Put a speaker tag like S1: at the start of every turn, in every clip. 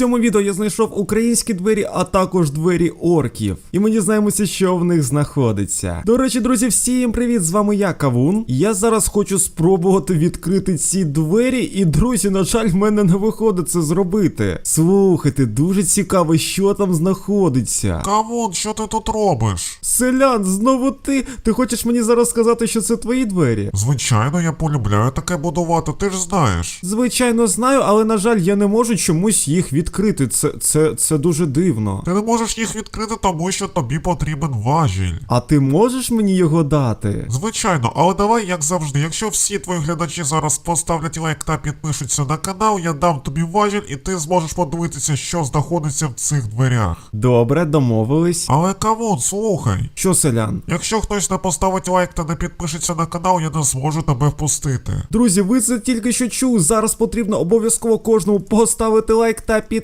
S1: цьому відео я знайшов українські двері, а також двері орків. І ми дізнаємося, що в них знаходиться. До речі, друзі, всім привіт! З вами я, Кавун. Я зараз хочу спробувати відкрити ці двері, і друзі, на жаль, в мене не виходить це зробити. Слухайте, дуже цікаво, що там знаходиться.
S2: Кавун, що ти тут робиш?
S1: Селян, знову ти? Ти хочеш мені зараз сказати, що це твої двері?
S2: Звичайно, я полюбляю таке будувати, ти ж знаєш.
S1: Звичайно, знаю, але на жаль, я не можу чомусь їх відкрити. Це, це, це дуже дивно.
S2: Ти не можеш їх відкрити, тому що тобі потрібен важіль.
S1: А ти можеш мені його дати?
S2: Звичайно, але давай, як завжди, якщо всі твої глядачі зараз поставлять лайк та підпишуться на канал, я дам тобі важіль і ти зможеш подивитися, що знаходиться в цих дверях.
S1: Добре, домовились.
S2: Але кавун, слухай.
S1: Що, селян?
S2: Якщо хтось не поставить лайк та не підпишеться на канал, я не зможу тебе впустити.
S1: Друзі, ви це тільки що чули. Зараз потрібно обов'язково кожному поставити лайк та підписатися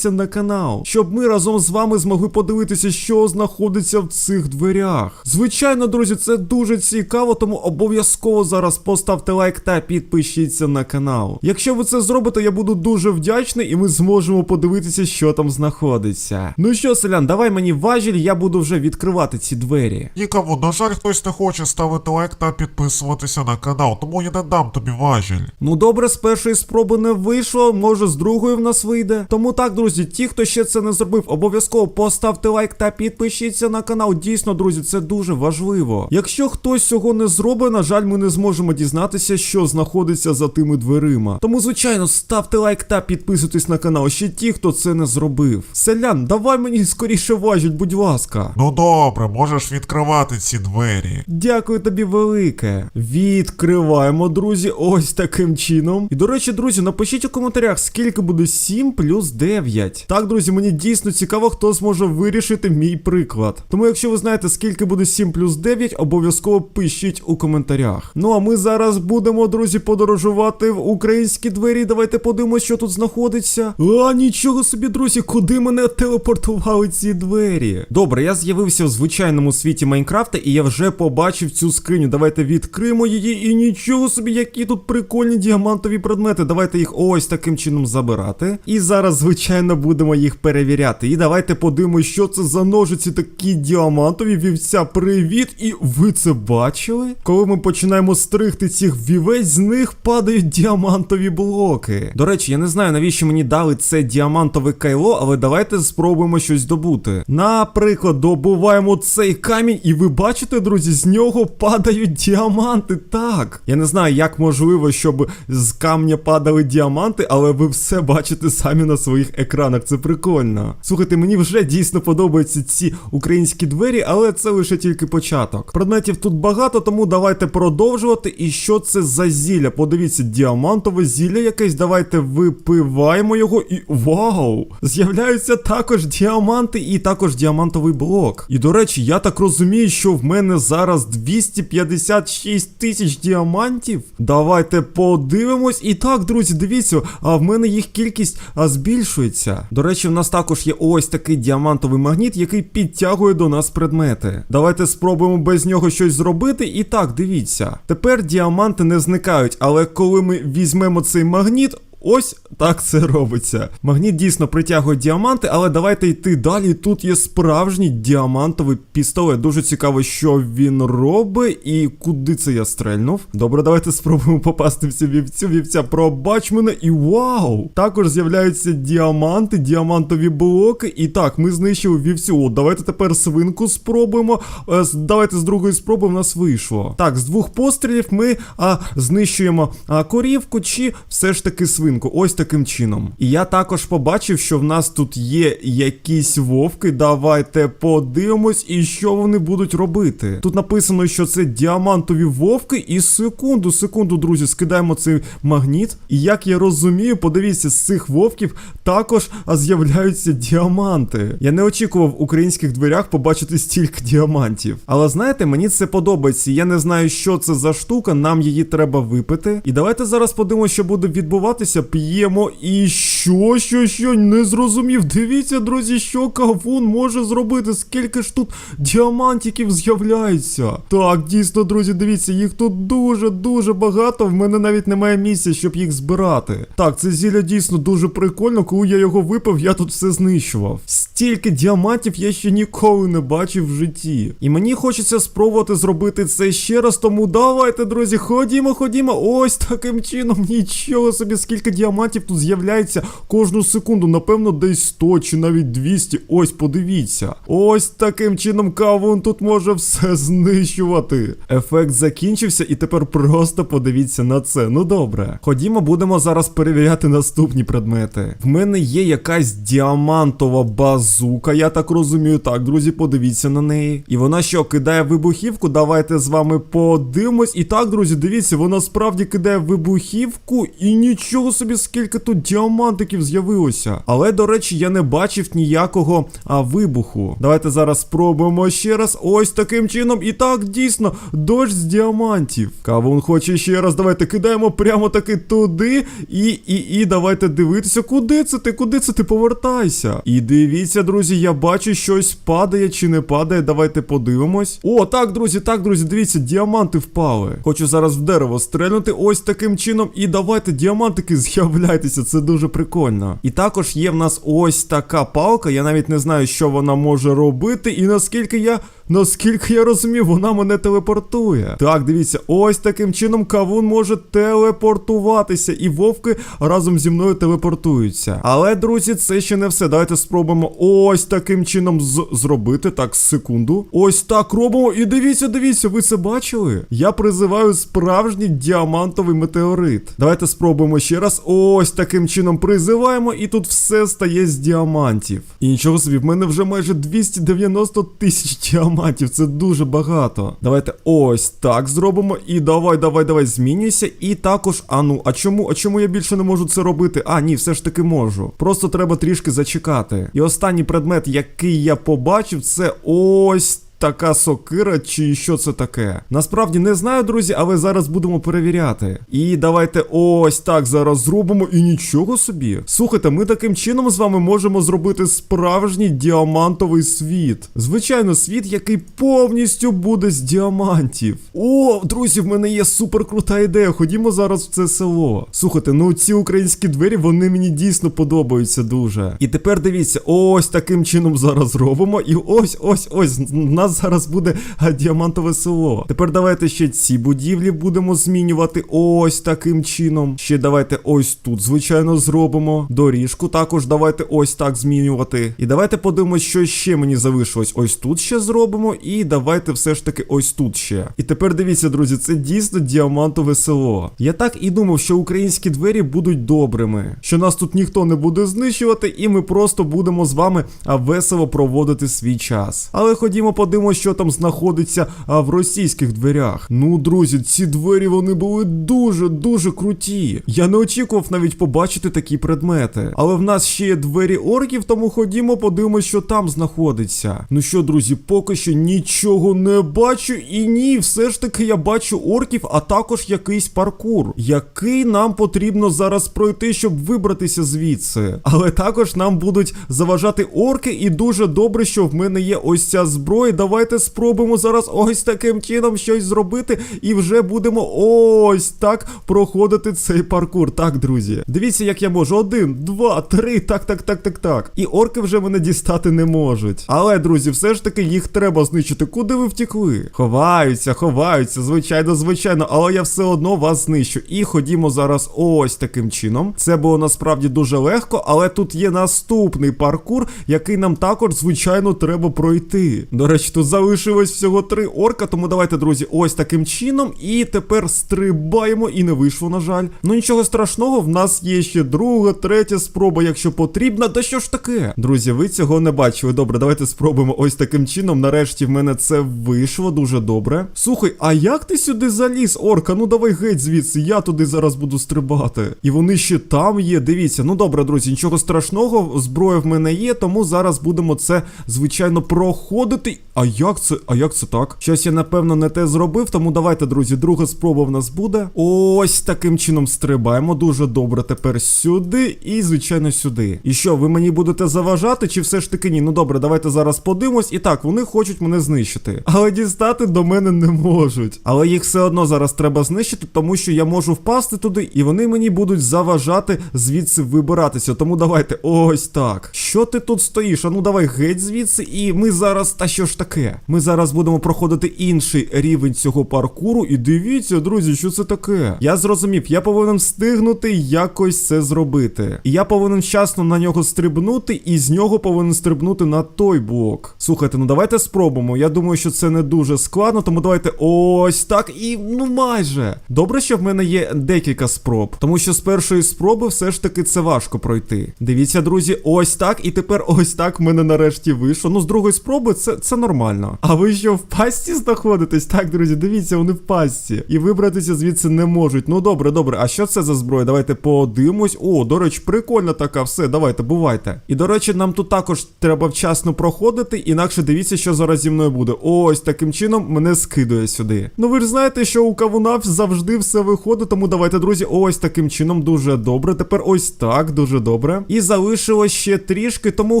S1: на канал, щоб ми разом з вами змогли подивитися, що знаходиться в цих дверях. Звичайно, друзі, це дуже цікаво, тому обов'язково зараз поставте лайк та підпишіться на канал. Якщо ви це зробите, я буду дуже вдячний, і ми зможемо подивитися, що там знаходиться. Ну що, селян, давай мені важіль, я буду вже відкривати ці двері.
S2: Кавун, на жаль, хтось не хоче ставити лайк та підписуватися на канал, тому я не дам тобі важіль.
S1: Ну добре, з першої спроби не вийшло, може з другої в нас вийде. Тому так, друзі, ті, хто ще це не зробив, обов'язково поставте лайк та підпишіться на канал. Дійсно, друзі, це дуже важливо. Якщо хтось цього не зробить, на жаль, ми не зможемо дізнатися, що знаходиться за тими дверима. Тому, звичайно, ставте лайк та підписуйтесь на канал. Ще ті, хто це не зробив. Селян, давай мені скоріше важіть, будь ласка.
S2: Ну добре, можеш відкривати ці двері.
S1: Дякую тобі велике. Відкриваємо, друзі, ось таким чином. І до речі, друзі, напишіть у коментарях, скільки буде 7 плюс 9. Так, друзі, мені дійсно цікаво, хто зможе вирішити мій приклад. Тому, якщо ви знаєте, скільки буде 7 плюс 9, обов'язково пишіть у коментарях. Ну а ми зараз будемо, друзі, подорожувати в українські двері. Давайте подивимось, що тут знаходиться. А, нічого собі, друзі, куди мене телепортували ці двері? Добре, я з'явився в звичайному світі Майнкрафта, і я вже побачив цю скриню. Давайте відкриємо її. І нічого собі, які тут прикольні діамантові предмети. Давайте їх ось таким чином забирати. І зараз, звичайно, будемо їх перевіряти. І давайте подивимось, що це за ножиці такі діамантові. Вівця, привіт! І ви це бачили? Коли ми починаємо стригти цих вівець, з них падають діамантові блоки. До речі, я не знаю, навіщо мені дали це діамантове кайло, але давайте спробуємо щось добути. Наприклад, добуваємо цей камінь, і ви бачите, друзі, з нього падають діаманти. Так. Я не знаю, як можливо, щоб з камня падали діаманти, але ви все бачите самі на своїх екранах. Це прикольно. Слухайте, мені вже дійсно подобаються ці українські двері, але це лише тільки початок. Предметів тут багато, тому давайте продовжувати. І що це за зілля? Подивіться, діамантове зілля якесь. Давайте випиваємо його і. Вау! З'являються також діаманти і також діамантовий блок. І до речі, я так розумію, що в мене зараз 256 тисяч діамантів. Давайте подивимось. І так, друзі, дивіться, а в мене їх кількість а, збільшується. До речі, в нас також є ось такий діамантовий магніт, який підтягує до нас предмети. Давайте спробуємо без нього щось зробити. І так, дивіться. Тепер діаманти не зникають, але коли ми візьмемо цей магніт. Ось так це робиться. Магніт дійсно притягує діаманти, але давайте йти далі. Тут є справжній діамантовий пістолет. Дуже цікаво, що він робить і куди це я стрельнув. Добре, давайте спробуємо попасти в цю вівцю. Вівця, пробач мене, і вау! Також з'являються діаманти, діамантові блоки. І так, ми знищили вівцю. О, давайте тепер свинку спробуємо. Е, давайте з другої спроби в нас вийшло. Так, з двох пострілів ми а, знищуємо а, корівку чи все ж таки свинку. Ось таким чином. І я також побачив, що в нас тут є якісь вовки. Давайте подивимось, і що вони будуть робити. Тут написано, що це діамантові вовки. І секунду, секунду, друзі, скидаємо цей магніт. І як я розумію, подивіться, з цих вовків також з'являються діаманти. Я не очікував в українських дверях побачити стільки діамантів. Але знаєте, мені це подобається. Я не знаю, що це за штука, нам її треба випити. І давайте зараз подивимося, що буде відбуватися. Дивіться, п'ємо. І що, що, що, не зрозумів. Дивіться, друзі, що кавун може зробити. Скільки ж тут діамантиків з'являється. Так, дійсно, друзі, дивіться, їх тут дуже-дуже багато. В мене навіть немає місця, щоб їх збирати. Так, це зілля дійсно дуже прикольно. Коли я його випив, я тут все знищував. Стільки діамантів я ще ніколи не бачив в житті. І мені хочеться спробувати зробити це ще раз. Тому давайте, друзі, ходімо, ходімо. Ось таким чином. Нічого собі, скільки діамантів тут з'являється кожну секунду. Напевно, десь 100 чи навіть 200. Ось, подивіться. Ось таким чином кавун тут може все знищувати. Ефект закінчився, і тепер просто подивіться на це. Ну добре. Ходімо, будемо зараз перевіряти наступні предмети. В мене є якась діамантова базука, я так розумію. Так, друзі, подивіться на неї. І вона що, кидає вибухівку? Давайте з вами подивимось. І так, друзі, дивіться, вона справді кидає вибухівку, і нічого собі, скільки тут діамантиків з'явилося. Але, до речі, я не бачив ніякого а, вибуху. Давайте зараз спробуємо ще раз. Ось таким чином. І так, дійсно, дощ з діамантів. Кавун хоче ще раз. Давайте кидаємо прямо таки туди. І, і, і давайте дивитися, куди це ти? Куди це ти повертайся? І дивіться, друзі, я бачу, щось падає чи не падає. Давайте подивимось. О, так, друзі, так, друзі, дивіться, діаманти впали. Хочу зараз в дерево стрельнути ось таким чином. І давайте діамантики з'являйтеся, це дуже прикольно. І також є в нас ось така палка. Я навіть не знаю, що вона може робити, і наскільки я. Наскільки я розумію, вона мене телепортує. Так, дивіться, ось таким чином кавун може телепортуватися, і вовки разом зі мною телепортуються. Але, друзі, це ще не все. Давайте спробуємо ось таким чином з- зробити. Так, секунду. Ось так робимо. І дивіться, дивіться, ви це бачили? Я призиваю справжній діамантовий метеорит. Давайте спробуємо ще раз. Ось таким чином призиваємо, і тут все стає з діамантів. І нічого собі, в мене вже майже 290 тисяч діамантів. Це дуже багато. Давайте ось так зробимо. І давай, давай, давай, змінюйся. І також, а ну, а чому, а чому я більше не можу це робити? А, ні, все ж таки можу. Просто треба трішки зачекати. І останній предмет, який я побачив, це ось. Така сокира, чи що це таке? Насправді не знаю, друзі, але зараз будемо перевіряти. І давайте ось так зараз зробимо. І нічого собі. Слухайте, ми таким чином з вами можемо зробити справжній діамантовий світ. Звичайно, світ, який повністю буде з діамантів. О, друзі, в мене є супер крута ідея. Ходімо зараз в це село. Слухайте, ну ці українські двері, вони мені дійсно подобаються дуже. І тепер дивіться, ось таким чином зараз робимо. І ось, ось, ось. У нас зараз буде діамантове село. Тепер давайте ще ці будівлі будемо змінювати ось таким чином. Ще давайте ось тут, звичайно, зробимо. Доріжку також давайте ось так змінювати. І давайте подивимось, що ще мені залишилось. Ось тут ще зробимо. І давайте все ж таки ось тут ще. І тепер дивіться, друзі, це дійсно діамантове село. Я так і думав, що українські двері будуть добрими, що нас тут ніхто не буде знищувати, і ми просто будемо з вами весело проводити свій час. Але ходімо, подивимось, що там знаходиться а, в російських дверях. Ну, друзі, ці двері вони були дуже дуже круті. Я не очікував навіть побачити такі предмети. Але в нас ще є двері орків, тому ходімо, подивимось, що там знаходиться. Ну що, друзі, поки що нічого не бачу. І ні, все ж таки я бачу орків, а також якийсь паркур, який нам потрібно зараз пройти, щоб вибратися звідси. Але також нам будуть заважати орки, і дуже добре, що в мене є ось ця зброя. Давайте спробуємо зараз ось таким чином щось зробити, і вже будемо ось так проходити цей паркур. Так, друзі. Дивіться, як я можу. Один, два, три. Так, так, так, так, так. І орки вже мене дістати не можуть. Але, друзі, все ж таки їх треба знищити. Куди ви втекли? Ховаються, ховаються, звичайно, звичайно, але я все одно вас знищу. І ходімо зараз ось таким чином. Це було насправді дуже легко, але тут є наступний паркур, який нам також, звичайно, треба пройти. До речі, залишилось всього три орка, тому давайте, друзі, ось таким чином. І тепер стрибаємо, і не вийшло, на жаль. Ну нічого страшного, в нас є ще друга, третя спроба, якщо потрібна. Та що ж таке? Друзі, ви цього не бачили. Добре, давайте спробуємо ось таким чином. Нарешті в мене це вийшло дуже добре. Слухай, а як ти сюди заліз, орка? Ну давай геть звідси, я туди зараз буду стрибати. І вони ще там є. Дивіться, ну добре, друзі, нічого страшного, зброя в мене є, тому зараз будемо це, звичайно, проходити. А як це? А як це так? Щось я напевно не те зробив, тому давайте, друзі, друга спроба в нас буде. Ось таким чином стрибаємо. Дуже добре. Тепер сюди і, звичайно, сюди. І що, ви мені будете заважати, чи все ж таки ні? Ну добре, давайте зараз подивимось. І так, вони хочуть мене знищити. Але дістати до мене не можуть. Але їх все одно зараз треба знищити, тому що я можу впасти туди, і вони мені будуть заважати звідси вибиратися. Тому давайте ось так. Що ти тут стоїш? А ну давай геть звідси, і ми зараз. Та що ж таке? Ми зараз будемо проходити інший рівень цього паркуру. І дивіться, друзі, що це таке. Я зрозумів, я повинен встигнути якось це зробити. І я повинен вчасно на нього стрибнути, і з нього повинен стрибнути на той блок. Слухайте, ну давайте спробуємо. Я думаю, що це не дуже складно, тому давайте ось так і ну майже. Добре, що в мене є декілька спроб, тому що з першої спроби все ж таки це важко пройти. Дивіться, друзі, ось так, і тепер ось так в мене нарешті вийшло. Ну, з другої спроби це, це нормально. А ви що в пастці знаходитесь? Так, друзі, дивіться, вони в пастці. І вибратися звідси не можуть. Ну добре, добре. А що це за зброя? Давайте подивимось. О, до речі, прикольна така, все, давайте, бувайте. І до речі, нам тут також треба вчасно проходити, інакше дивіться, що зараз зі мною буде. Ось таким чином мене скидує сюди. Ну ви ж знаєте, що у кавуна завжди все виходить, тому давайте, друзі, ось таким чином дуже добре. Тепер ось так, дуже добре. І залишилось ще трішки, тому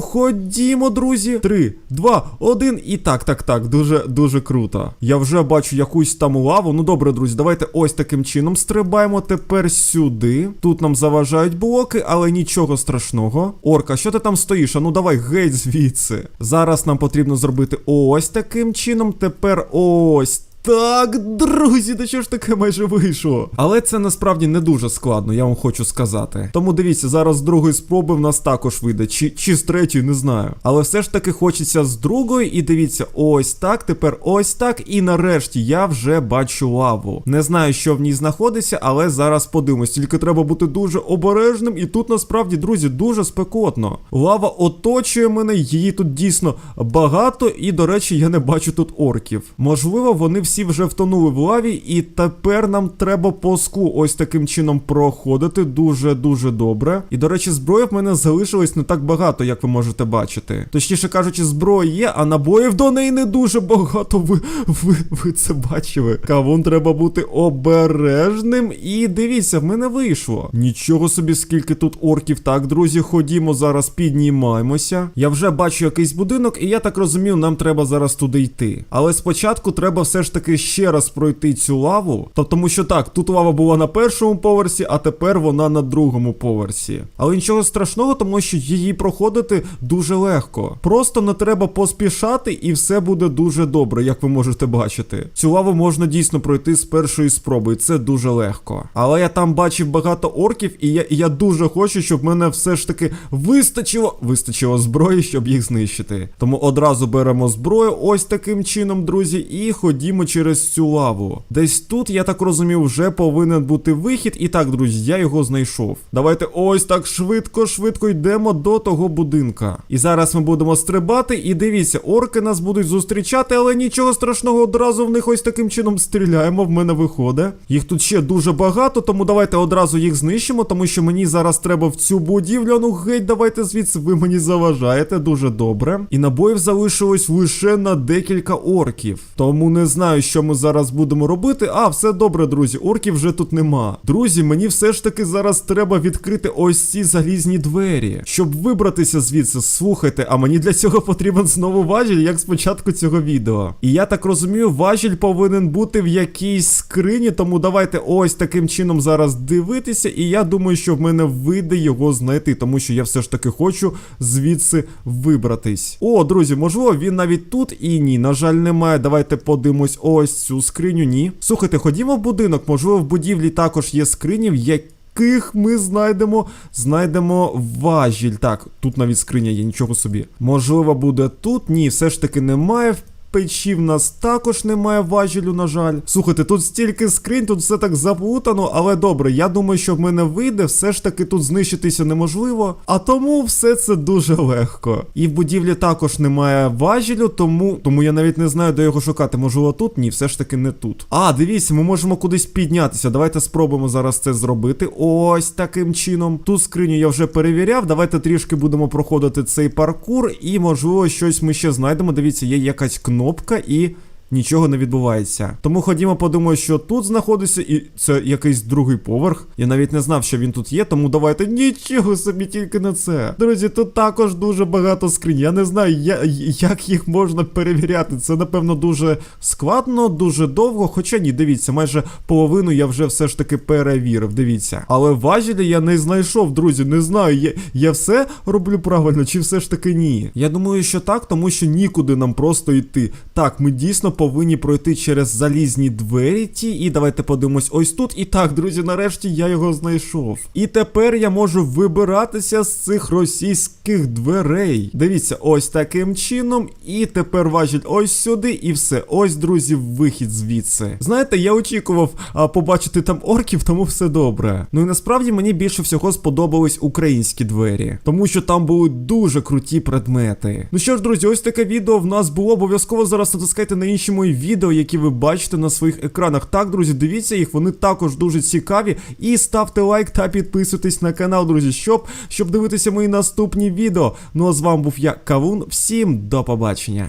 S1: ходімо, друзі. Три, два, один. І так, так, так, дуже, дуже круто. Я вже бачу якусь там лаву. Ну добре, друзі, давайте ось таким чином стрибаємо тепер сюди. Тут нам заважають блоки, але нічого страшного. Орка, що ти там стоїш? А ну давай геть звідси. Зараз нам потрібно зробити ось таким чином. Тепер ось. Так, друзі, та що ж таке майже вийшло? Але це насправді не дуже складно, я вам хочу сказати. Тому дивіться, зараз з другої спроби в нас також вийде, чи, чи з третьої, не знаю. Але все ж таки хочеться з другої, і дивіться, ось так, тепер ось так. І нарешті я вже бачу лаву. Не знаю, що в ній знаходиться, але зараз подивимось. Тільки треба бути дуже обережним, і тут насправді, друзі, дуже спекотно. Лава оточує мене, її тут дійсно багато, і, до речі, я не бачу тут орків. Можливо, вони всі вже втонули в лаві, і тепер нам треба по склу ось таким чином проходити дуже-дуже добре. І, до речі, зброї в мене залишилось не так багато, як ви можете бачити. Точніше кажучи, зброї є, а набоїв до неї не дуже багато. Ви, ви, ви це бачили. Кавун треба бути обережним. І дивіться, в мене вийшло. Нічого собі, скільки тут орків. Так, друзі, ходімо зараз, піднімаємося. Я вже бачу якийсь будинок, і я так розумію, нам треба зараз туди йти. Але спочатку треба все ж таки ще раз пройти цю лаву. Тобто, тому що так, тут лава була на першому поверсі, а тепер вона на другому поверсі. Але нічого страшного, тому що її проходити дуже легко. Просто не треба поспішати, і все буде дуже добре, як ви можете бачити. Цю лаву можна дійсно пройти з першої спроби, і це дуже легко. Але я там бачив багато орків, і я, і я дуже хочу, щоб мене все ж таки вистачило, вистачило зброї, щоб їх знищити. Тому одразу беремо зброю ось таким чином, друзі, і ходімо через цю лаву. Десь тут, я так розумію, вже повинен бути вихід. І так, друзі, я його знайшов. Давайте ось так швидко, швидко йдемо до того будинка. І зараз ми будемо стрибати, і дивіться, орки нас будуть зустрічати, але нічого страшного, одразу в них ось таким чином стріляємо. В мене виходить. Їх тут ще дуже багато, тому давайте одразу їх знищимо, тому що мені зараз треба в цю будівлю. Ну геть, давайте звідси, ви мені заважаєте дуже добре. І набоїв залишилось лише на декілька орків. Тому не знаю, що ми зараз будемо робити. А, все добре, друзі, орків вже тут нема. Друзі, мені все ж таки зараз треба відкрити ось ці залізні двері, щоб вибратися звідси. Слухайте, а мені для цього потрібен знову важіль, як спочатку цього відео. І я так розумію, важіль повинен бути в якійсь скрині, тому давайте ось таким чином зараз дивитися. І я думаю, що в мене вийде його знайти, тому що я все ж таки хочу звідси вибратись. О, друзі, можливо, він навіть тут і ні. На жаль, немає. Давайте подивимось ось цю скриню. Ні. Слухайте, ходімо в будинок. Можливо, в будівлі також є скрині, в яких ми знайдемо знайдемо важіль. Так, тут навіть скриня є, нічого собі. Можливо, буде тут. Ні, все ж таки немає. Печі в нас також немає важелю, на жаль. Слухайте, тут стільки скринь, тут все так заплутано, але добре, я думаю, що в мене вийде, все ж таки тут знищитися неможливо. А тому все це дуже легко. І в будівлі також немає важелю, тому тому я навіть не знаю, де його шукати. Можливо, тут? Ні, все ж таки не тут. А, дивіться, ми можемо кудись піднятися. Давайте спробуємо зараз це зробити. Ось таким чином. Ту скриню я вже перевіряв. Давайте трішки будемо проходити цей паркур, і можливо щось ми ще знайдемо. Дивіться, є якась кнопка кнопка і. Нічого не відбувається. Тому ходімо, подумаю, що тут знаходиться, і це якийсь другий поверх. Я навіть не знав, що він тут є, тому давайте нічого собі тільки на це. Друзі, тут також дуже багато скринь. Я не знаю, я, як їх можна перевіряти. Це, напевно, дуже складно, дуже довго. Хоча ні, дивіться, майже половину я вже все ж таки перевірив. Дивіться. Але важелі я не знайшов, друзі. Не знаю, я, я все роблю правильно, чи все ж таки ні. Я думаю, що так, тому що нікуди нам просто йти. Так, ми дійсно повинні пройти через залізні двері ті. І давайте подивимось ось тут. І так, друзі, нарешті я його знайшов. І тепер я можу вибиратися з цих російських дверей. Дивіться, ось таким чином. І тепер важіль ось сюди, і все. Ось, друзі, вихід звідси. Знаєте, я очікував а, побачити там орків, тому все добре. Ну і насправді мені більше всього сподобались українські двері, тому що там були дуже круті предмети. Ну що ж, друзі, ось таке відео в нас було. Обов'язково зараз натискайте на інші мої відео, які ви бачите на своїх екранах. Так, друзі, дивіться їх, вони також дуже цікаві. І ставте лайк та підписуйтесь на канал, друзі, щоб, щоб дивитися мої наступні відео. Ну а з вами був я, Кавун. Всім до побачення.